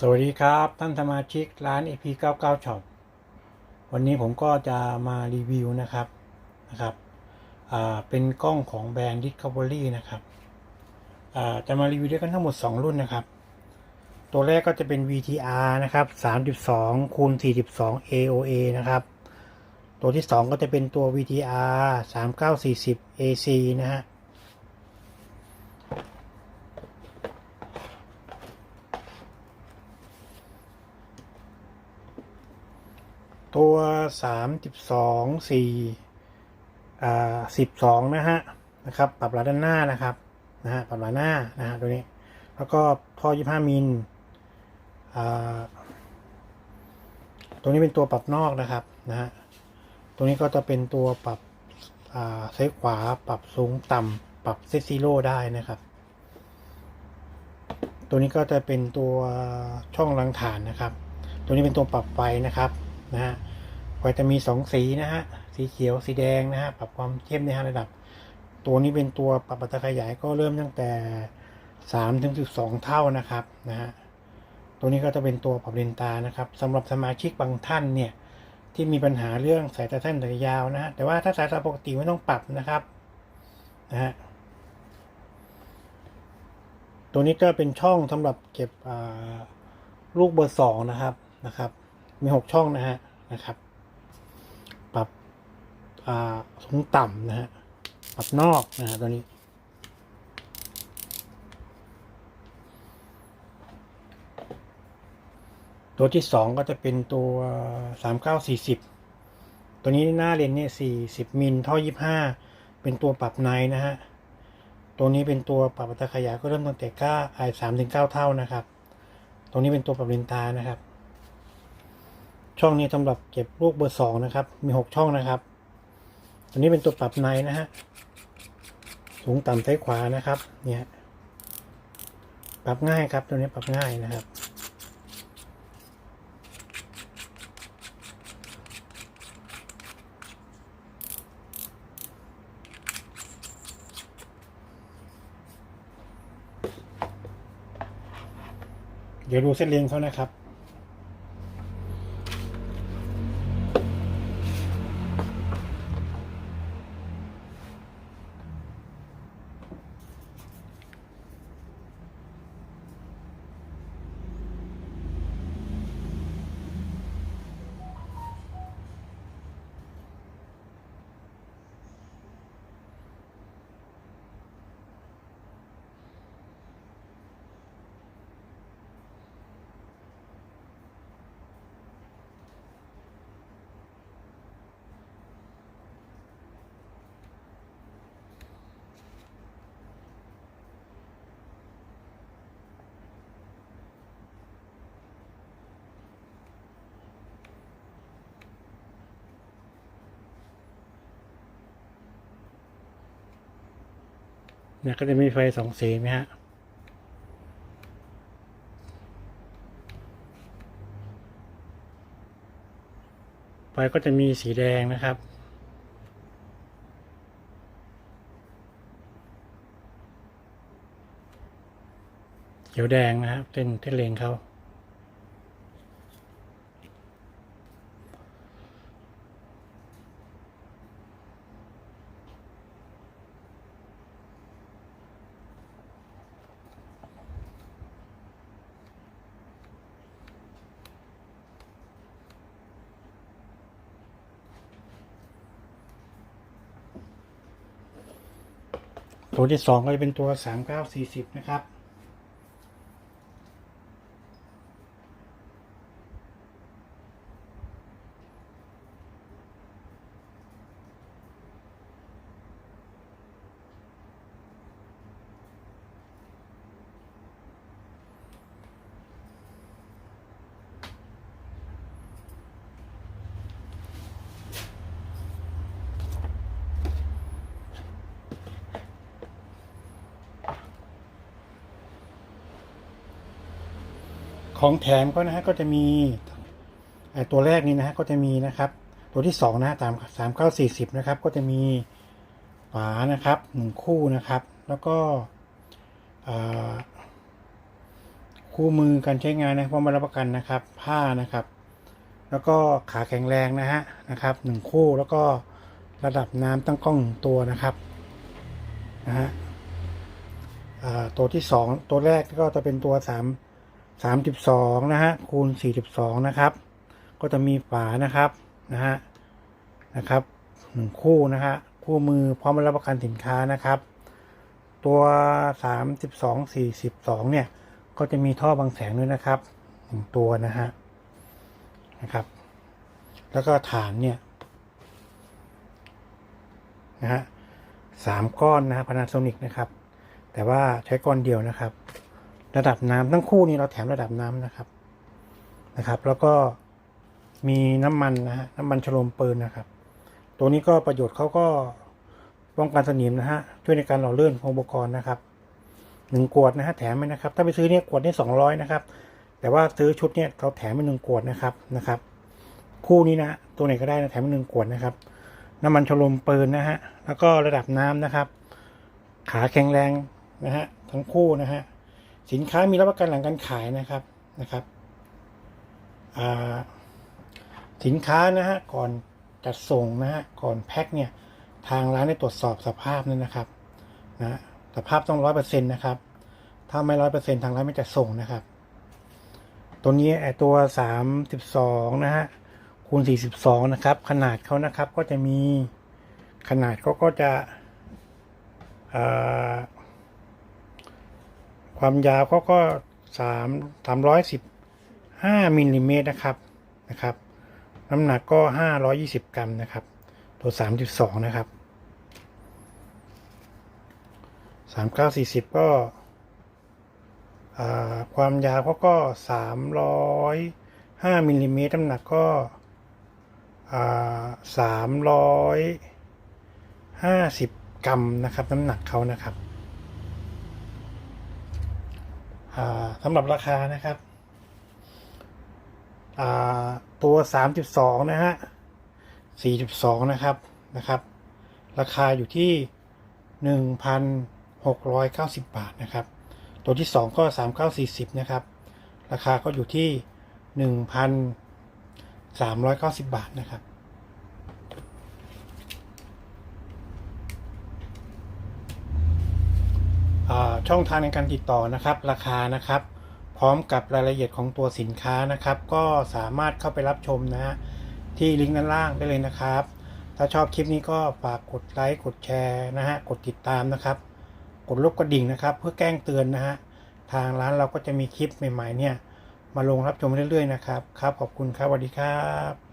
สวัสดีครับท่านสมาชิกร้าน AP99 Shop วันนี้ผมก็จะมารีวิวนะครับนะครับเป็นกล้องของแบรนด์ Discovery นะครับจะมารีวิวด้วยกันทั้งหมด 2 รุ่นนะครับ ตัวแรกก็จะเป็น VTR นะครับ32คูณ42 AOA นะครับ ตัวที่ 2 ก็จะเป็นตัว VTR 3940 AC นะฮะ ตัวสามสิบสองสี่อ่าสิบสองนะฮะนะครับ ปรับหลาด้านหน้านะครับนะฮะปรับหลาหน้านะฮะตัวนี้ แล้วก็ท่อยี่ห้ามิลอ่าตัวนี้เป็นตัวปรับนอกนะครับนะฮะตัวนี้ก็จะเป็นตัวปรับอ่าซ้ายขวาปรับสูงต่ำปรับเซตซีโร่ได้นะครับตัวนี้ก็จะเป็นตัวช่องรังฐานนะครับ ตัวนี้เป็นตัวปรับไฟนะครับนะฮะ ไฟจะมีสองสีนะฮะ สีเขียว สีแดงนะฮะ ปรับความเข้มในระดับ ตัวนี้เป็นตัวปรับอัตราขยายก็เริ่มตั้งแต่สามถึงสิบสองเท่านะครับนะฮะ ตัวนี้ก็จะเป็นตัวปรับเลนตานะครับสำหรับสมาชิกบางท่านเนี่ยที่มีปัญหาเรื่องสายตาสั้นสายยาวนะฮะ แต่ว่าถ้าสายตาปกติไม่ต้องปรับนะครับนะฮะ ตัวนี้ก็เป็นช่องสำหรับเก็บลูกเบอร์สองนะครับนะครับ มีหกช่องนะฮะนะครับ สูงต่ำนะฮะปรับนอกนะฮะตัวนี้ ตัวที่สองก็จะเป็นตัวสามเก้าสี่สิบตัวนี้หน้าเลนเนี่ยสี่สิบมิลท่อยี่ห้าเป็นตัวปรับในนะฮะ ตัวนี้เป็นตัวปรับอัตราขยายก็เริ่มตั้งแต่ก้าไอสามถึงเก้าเท่านะครับ ตรงนี้เป็นตัวปรับเลนตานะครับ ช่องนี้สำหรับเก็บลูกเบอร์สองนะครับ มีหกช่องนะครับ ตัวนี้เป็นตัวปรับในนะฮะ สูงต่ำซ้ายขวานะครับ เนี่ย ปรับง่ายครับ ตัวนี้ปรับง่ายนะครับ เดี๋ยวดูเส้นเรียงเขานะครับ เนี่ยก็จะมีไฟสองสีไหมฮะไฟก็จะมีสีแดงนะครับเขียวแดงนะครับเส้นเส้นเลงเขา ตัวที่สองก็จะเป็นตัวสามเก้าสี่สิบนะครับ ของแถมก็นะฮะก็จะมีตัวแรกนี้นะฮะก็จะมีนะครับ ตัวที่สองนะตามสามเก้าสี่สิบนะครับ ก็จะมีฝานะครับหนึ่งคู่นะครับ แล้วก็คู่มือการใช้งานนะเพราะมารับประกันนะครับ ผ้านะครับ แล้วก็ขาแข็งแรงนะฮะนะครับหนึ่งคู่แล้วก็ระดับน้ำตั้งกล้องตัวนะครับนะฮะตัวที่สองตัวแรกก็จะเป็นตัวสามสามสิบสองนะฮะคูณสี่สิบสองนะครับ ก็จะมีฝานะครับนะฮะนะครับหนึ่งคู่นะฮะคู่มือพร้อมรับประกันสินค้านะครับ ตัวสามสิบสองสี่สิบสองเนี่ย ก็จะมีท่อบังแสงด้วยนะครับหนึ่งตัวนะฮะนะครับ แล้วก็ฐานเนี่ยนะฮะสามก้อนนะฮะพานาโซนิกนะครับ แต่ว่าใช้ก้อนเดียวนะครับ ระดับน้ำทั้งคู่นี้เราแถมระดับน้ำนะครับนะครับ แล้วก็มีน้ำมันนะฮะน้ำมันฉโลมปืนนะครับ ตัวนี้ก็ประโยชน์เขาก็ป้องกันสนิมนะฮะช่วยในการหล่อเลื่นของอุปกรณ์นะครับหนึ่งขวดนะฮะแถมไปนะครับ ถ้าไปซื้อเนี่ยขวดนี่สองร้อยนะครับ แต่ว่าซื้อชุดเนี่ยเราแถมไปหนึ่งขวดนะครับนะครับ คู่นี้นะตัวไหนก็ได้นะแถมไปหนึ่งขวดนะครับ น้ำมันชโลมปืนนะฮะแล้วก็ระดับน้ำนะครับ ขาแข็งแรงนะฮะทั้งคู่นะฮะ สินค้ามีรับประกันหลังการขายนะครับนะครับสินค้านะฮะก่อนจัดส่งนะฮะก่อนแพ็คเนี่ยทางร้านได้ตรวจสอบสภาพนั่นนะครับนะสภาพต้องร้อยเปอร์เซ็นต์นะครับ ถ้าไม่ร้อยเปอร์เซ็นต์ทางร้านไม่จะส่งนะครับ ตัวนี้ไอตัวสามสิบสองนะฮะคูณสี่สิบสองนะครับ ขนาดเขานะครับก็จะมีขนาดเขาก็จะอ่า ความยาวเขาก็สามสามร้อยสิบห้ามิลลิเมตรนะครับนะครับ น้ำหนักก็ห้าร้อยี่สิบกรัมนะครับ ตัวสามสิบสองนะครับสามเก้าสี่สิบก็ความยาวเขาก็สามร้อยห้ามิลลิเมตรน้ำหนักก็สามร้อยห้าสิบกรัมนะครับ น้ำหนักเขานะครับอ่า สำหรับราคานะครับตัวสามจุดสองนะฮะสี่จุดสองนะครับนะครับ ราคาอยู่ที่หนึ่งพันหกร้อยเก้าสิบบาทนะครับ ตัวที่สองก็สามเก้าสี่สิบนะครับ ราคาก็อยู่ที่หนึ่งพันสามร้อยเก้าสิบบาทนะครับ อ่า ช่องทางในการติดต่อนะครับ ราคานะครับ พร้อมกับรายละเอียดของตัวสินค้านะครับ ก็สามารถเข้าไปรับชมนะฮะที่ลิงก์ด้านล่างได้เลยนะครับ ถ้าชอบคลิปนี้ก็ฝากกดไลค์กดแชร์นะฮะกดติดตามนะครับ กดลูกกระดิ่งนะครับ เพื่อแจ้งเตือนนะฮะทางร้านเราก็จะมีคลิปใหม่ๆเนี่ยมาลงรับชมเรื่อยๆนะครับ ครับ ขอบคุณครับสวัสดีครับ